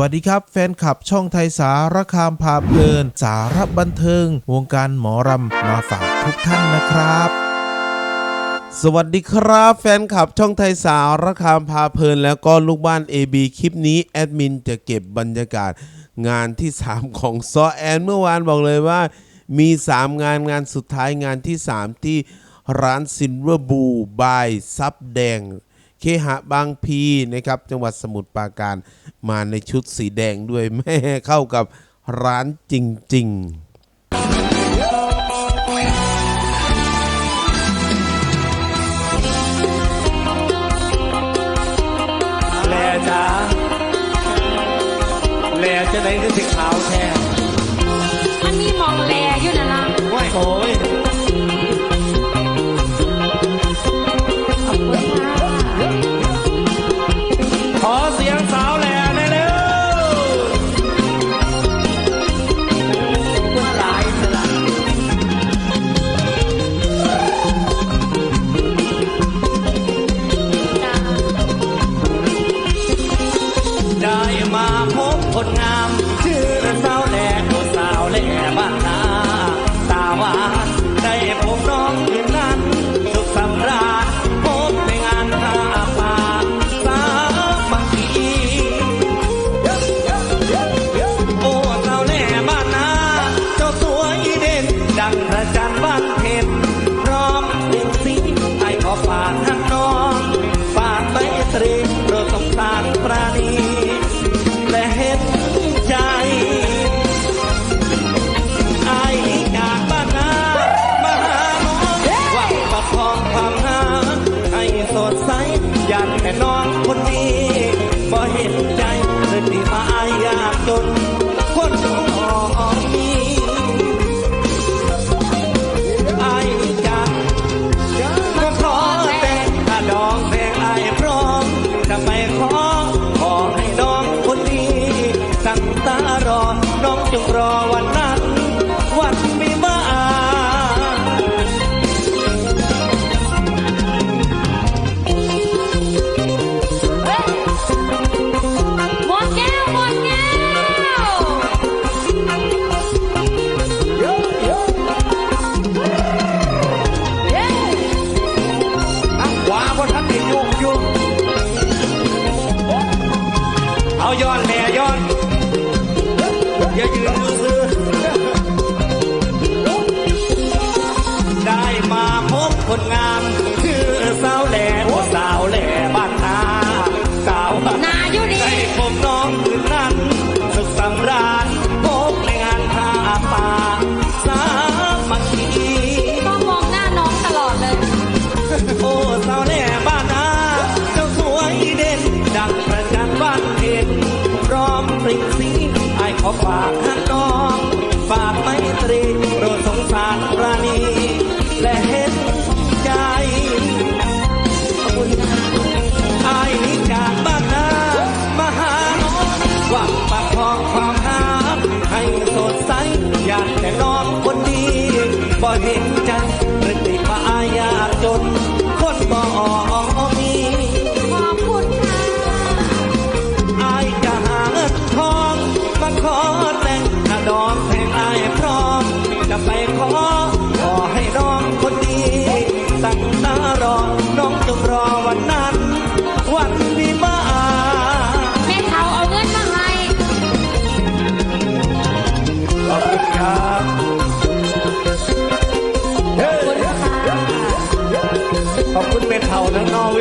วัสดีครับ แฟนคลับช่องไทยสารคามพาเพลิน สารบันเทิง วงการหมอรำมาฝากทุกท่านนะครับสวัสดีครับแฟนคลับช่องไทยสาระคามพาเพลินแล้วก็ลูกบ้าน AB คลิปนี้แอดมินจะเก็บบรรยากาศงานที่ 3 ของซอแอนเมื่อวานบอกเลยว่า มี 3 งานงานสุดท้ายงานที่ 3 ที่ร้านซินเวอร์บูบายซับแดง เคหะบางพีนะครับจังหวัดสมุทรปราการมาในชุดสีแดงด้วยแม่เข้ากับร้านจริง ๆจ๋าแล่จะไหนก็สิขาวแท้ มันมีมองแล่อยู่นะล่ะโอ้ย about แต่น้องคนนี้บ่เห็นใจเลยที่มาอายากจนคนอ่องนี้อายจะก็ขอแต่งถ้าดองแพงอายพร้อมจะไปขอขอให้น้องคนนี้ตั้งตารอน้องจงรอ ปริงสีไอ้ขอฝาก and all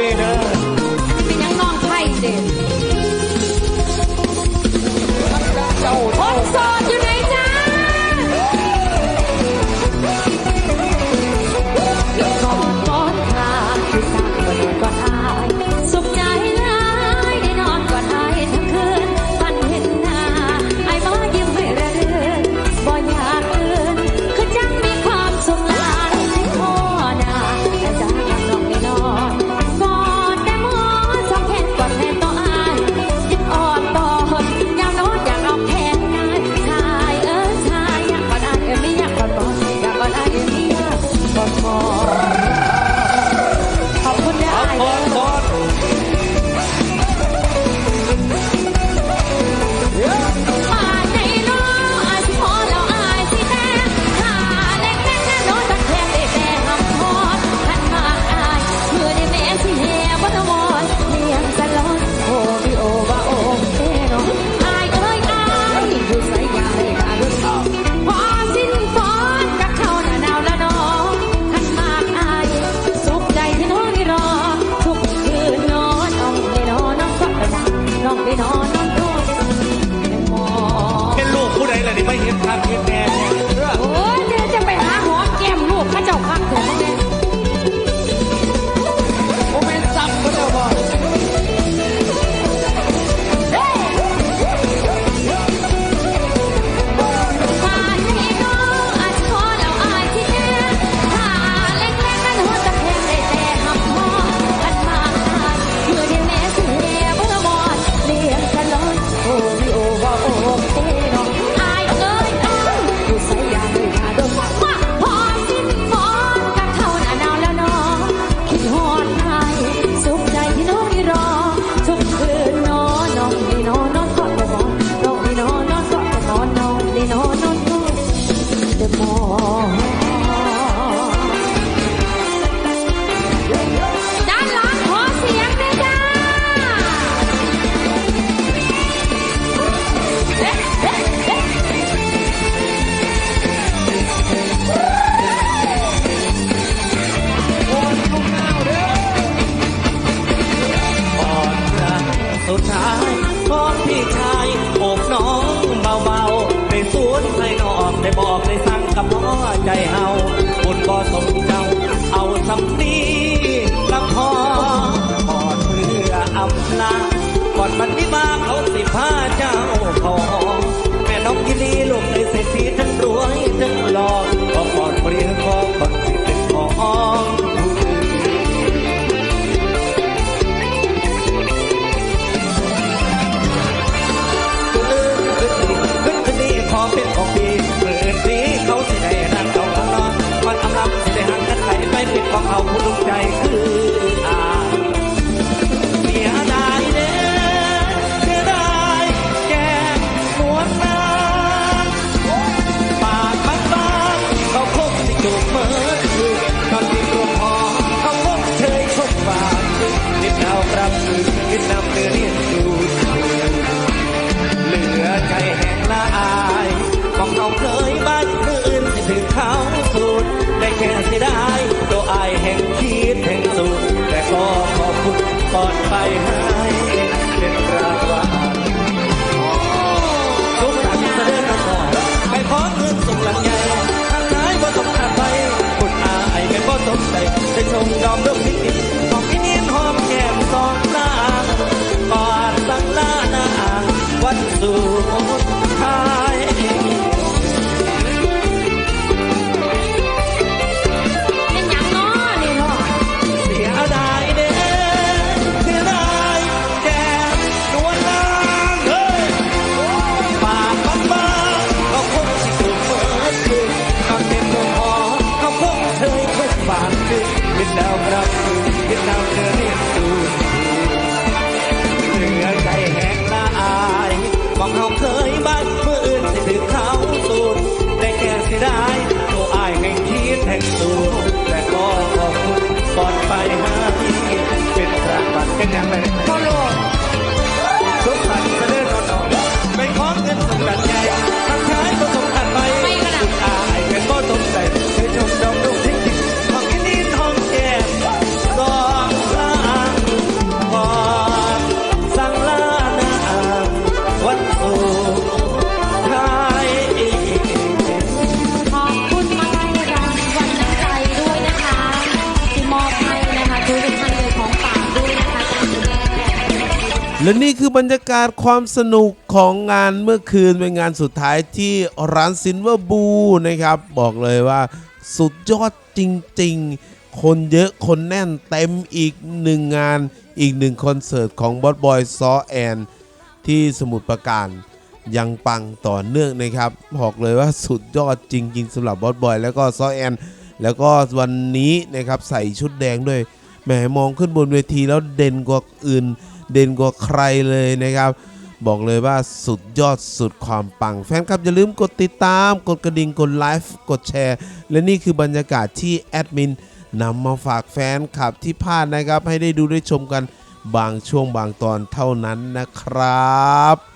Oh. Happy ใจเฮา I. และนี่คือบรรยากาศความสนุกของงานเมื่อคืนเป็นงานสุดท้ายที่ร้านซินเวอร์บูนะครับ บอกเลยว่าสุดยอดจริงๆ คนเยอะคนแน่นเต็มอีกหนึ่งงานอีกหนึ่งคอนเสิร์ตของบอสบอยซอแอนที่สมุทรปราการยังปังต่อเนื่องนะครับ บอกเลยว่าสุดยอดจริง ๆสำหรับบอสบอยแล้วก็ซอแอนแล้วก็วันนี้นะครับใส่ชุดแดงด้วยแหมมองขึ้นบนเวทีแล้วเด่นกว่าอื่น เด่นกว่าใครเลยนะครับ บอกเลยว่าสุดยอดสุดความปัง แฟนคลับอย่าลืมกดติดตาม กดกระดิ่งกดไลฟ์กดแชร์ และนี่คือบรรยากาศที่แอดมินนำมาฝากแฟนคลับที่พลาดนะครับ ให้ได้ดูได้ชมกันบางช่วงบางตอนเท่านั้นนะครับ